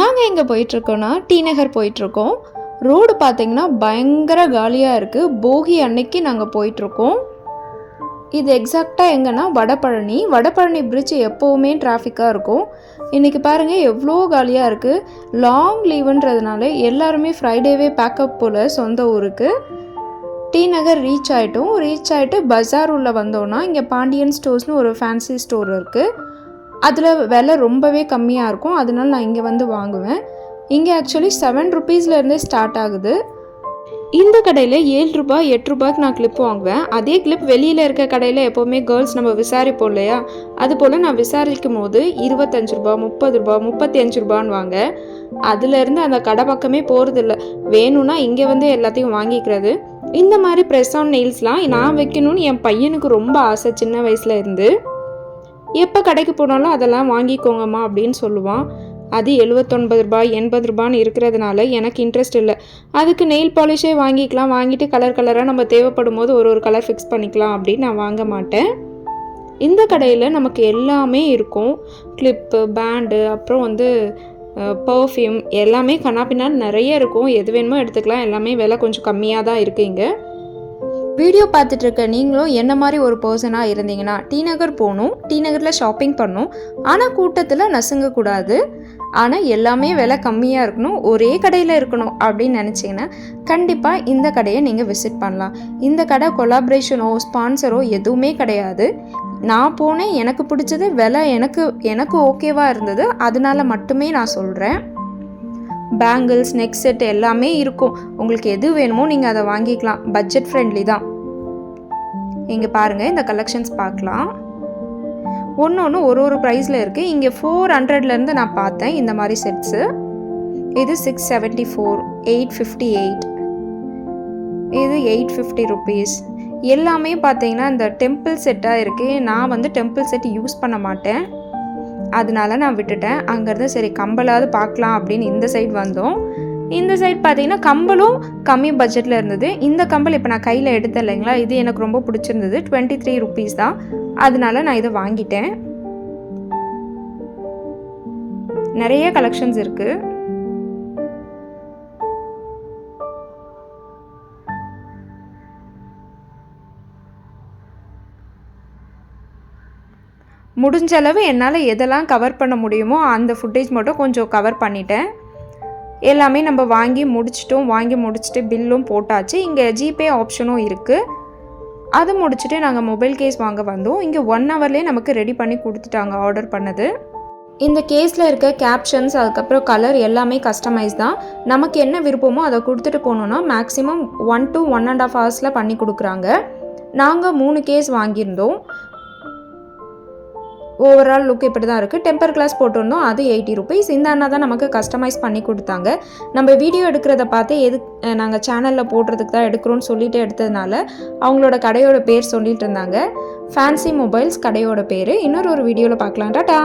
நாங்கள் எங்கே போயிட்டுருக்கோன்னா டி நகர் போயிட்டுருக்கோம். ரோடு பார்த்தீங்கன்னா பயங்கர காலியாக இருக்குது போகி அன்னைக்கு நாங்கள் போயிட்டுருக்கோம். இது எக்ஸாக்டாக எங்கன்னா வடபழனி. வடபழனி பிரிட்ஜ் எப்போவுமே டிராஃபிக்காக இருக்கும். இன்றைக்கி பாருங்கள் எவ்வளோ காலியாக இருக்குது லாங் லீவுன்றதுனால எல்லாருமே ஃப்ரைடேவே பேக்கப் போல் சொந்த ஊருக்கு. டி நகர் ரீச் ஆகிட்டோம் ரீச் ஆகிட்டு பஜார் உள்ளே வந்தோன்னா இங்கே பாண்டியன் ஸ்டோர்ஸ்னு ஒரு ஃபேன்சி ஸ்டோர் இருக்குது அதில் விலை ரொம்பவே கம்மியாக இருக்கும். அதனால நான் இங்கே வந்து வாங்குவேன். இங்கே ஆக்சுவலி செவன் ருபீஸ்லேருந்தே ஸ்டார்ட் ஆகுது. இந்த கடையில் ஏழு ரூபாய் எட்டு ரூபாய்க்கு நான் கிளிப் வாங்குவேன். அதே கிளிப் வெளியில் இருக்க கடையில் எப்போவுமே கேர்ள்ஸ் நம்ம விசாரிப்போம் இல்லையா? அது போல் நான் விசாரிக்கும் போது இருபத்தஞ்சு ரூபா முப்பது ரூபா முப்பத்தி அஞ்சு ரூபான்னு வாங்க. அதுலேருந்து அந்த கடை பக்கமே போகிறதில்ல வேணும்னா இங்கே வந்து எல்லாத்தையும் வாங்கிக்கிறது. இந்த மாதிரி ப்ரெஸ் ஆன் நெயில்ஸ்லாம் நான் வைக்கணும்னு என் பையனுக்கு ரொம்ப ஆசை சின்ன வயசில் இருந்து. எப்போ கடைக்கு போனாலும் அதெல்லாம் வாங்கிக்கோங்கம்மா அப்படின்னு சொல்லுவான். அது எழுபத்தொன்பது ரூபாய் எண்பது ரூபான்னு இருக்கிறதுனால எனக்கு இன்ட்ரெஸ்ட் இல்லை. அதுக்கு நெயில் பாலிஷே வாங்கிக்கலாம். வாங்கிட்டு கலர் கலராக நம்ம தேவைப்படும் போது ஒரு ஒரு கலர் ஃபிக்ஸ் பண்ணிக்கலாம் அப்படின்னு நான் வாங்க மாட்டேன். இந்த கடையில் நமக்கு எல்லாமே இருக்கும். கிளிப்பு பேண்டு அப்புறம் வந்து பர்ஃப்யூம் எல்லாமே கண்ணாப்பின்னா நிறைய இருக்கும். எது வேணுமோ எடுத்துக்கலாம். எல்லாமே விலை கொஞ்சம் கம்மியாக தான் இருக்குது இங்கே. வீடியோ பார்த்துட்டு இருக்க நீங்களும் என்ன மாதிரி ஒரு பர்சனாக இருந்தீங்கன்னா டி நகர் போகணும் டி நகரில் ஷாப்பிங் பண்ணணும். ஆனால் கூட்டத்தில் நசுங்கக்கூடாது ஆனால் எல்லாமே விலை கம்மியாக இருக்கணும் ஒரே கடையில் இருக்கணும் அப்படின்னு நினச்சிங்கன்னா கண்டிப்பாக இந்த கடையை நீங்கள் விசிட் பண்ணலாம். இந்த கடை கொலாபரேஷனோ ஸ்பான்சரோ எதுவுமே கிடையாது. நான் போனேன் எனக்கு பிடிச்சது விலை எனக்கு எனக்கு ஓகேவாக இருந்தது. அதனால மட்டுமே நான் சொல்கிறேன் பேங்கிள்ஸ் நெக் செட் எல்லாமே இருக்கும். உங்களுக்கு எது வேணுமோ நீங்கள் அதை வாங்கிக்கலாம். பட்ஜெட் ஃப்ரெண்ட்லி தான். இங்கே பாருங்கள் இந்த கலெக்ஷன்ஸ் பார்க்கலாம். ஒன்று ஒன்று ஒரு ஒரு ப்ரைஸில் இருக்குது இங்கே ஃபோர் ஹண்ட்ரட்லேருந்து நான் பார்த்தேன் இந்த மாதிரி செட்ஸு இது six seventy four eight fifty eight இது எயிட் ஃபிஃப்டி ருபீஸ் எல்லாமே பார்த்தீங்கன்னா இந்த டெம்பிள் செட்டாக இருக்குது நான் வந்து டெம்பிள் செட் யூஸ் பண்ண மாட்டேன். அதனால நான் விட்டுட்டேன். அங்கேருந்து சரி கம்பலாவது பார்க்கலாம் அப்படின்னு இந்த சைடு வந்தோம். இந்த சைட் பார்த்தீங்கன்னா கம்பலும் கம்மி பட்ஜெட்டில் இருந்தது. இந்த கம்பல் இப்போ நான் கையில் எடுத்தேன் இல்லைங்களா? இது எனக்கு ரொம்ப பிடிச்சிருந்தது. டுவெண்ட்டி த்ரீ ருபீஸ் தான். அதனால நான் இதை வாங்கிட்டேன். நிறைய கலெக்ஷன்ஸ் இருக்குது முடிஞ்சளவு என்னால் எதெல்லாம் கவர் பண்ண முடியுமோ அந்த ஃபுட்டேஜ் மட்டும் கொஞ்சம் கவர் பண்ணிட்டேன். எல்லாமே நம்ம வாங்கி முடிச்சிட்டோம். வாங்கி முடிச்சுட்டு பில்லும் போட்டாச்சு. இங்கே ஜிபே ஆப்ஷனும் இருக்குது அது முடிச்சுட்டு நாங்கள் மொபைல் கேஸ் வாங்க வந்தோம். இங்கே ஒன் ஹவர்லேயே நமக்கு ரெடி பண்ணி கொடுத்துட்டாங்க ஆர்டர் பண்ணது. இந்த கேஸில் இருக்க கேப்ஷன்ஸ் அதுக்கப்புறம் கலர் எல்லாமே கஸ்டமைஸ் தான். நமக்கு என்ன விருப்பமோ அதை கொடுத்துட்டு போனோன்னா maximum one to one and half ஹவர்ஸில் பண்ணி கொடுக்குறாங்க. நாங்கள் மூணு கேஸ் வாங்கியிருந்தோம். ஓவரால் லுக் இப்படி தான் இருக்குது டெம்பர் கிளாஸ் போட்டிருந்தோம். அது எயிட்டி ருபீஸ் இந்த அண்ணா தான் நமக்கு கஸ்டமைஸ் பண்ணி கொடுத்தாங்க. நம்ம வீடியோ எடுக்கிறத பார்த்து எது நாங்கள் சேனலில் போடுறதுக்கு தான் எடுக்கிறோன்னு சொல்லிட்டு எடுத்ததுனால அவங்களோட கடையோட பேர் சொல்லிட்டு இருந்தாங்க. ஃபேன்சி மொபைல்ஸ் கடையோட பேர். இன்னொரு ஒரு வீடியோவில் பார்க்கலாம் டாடா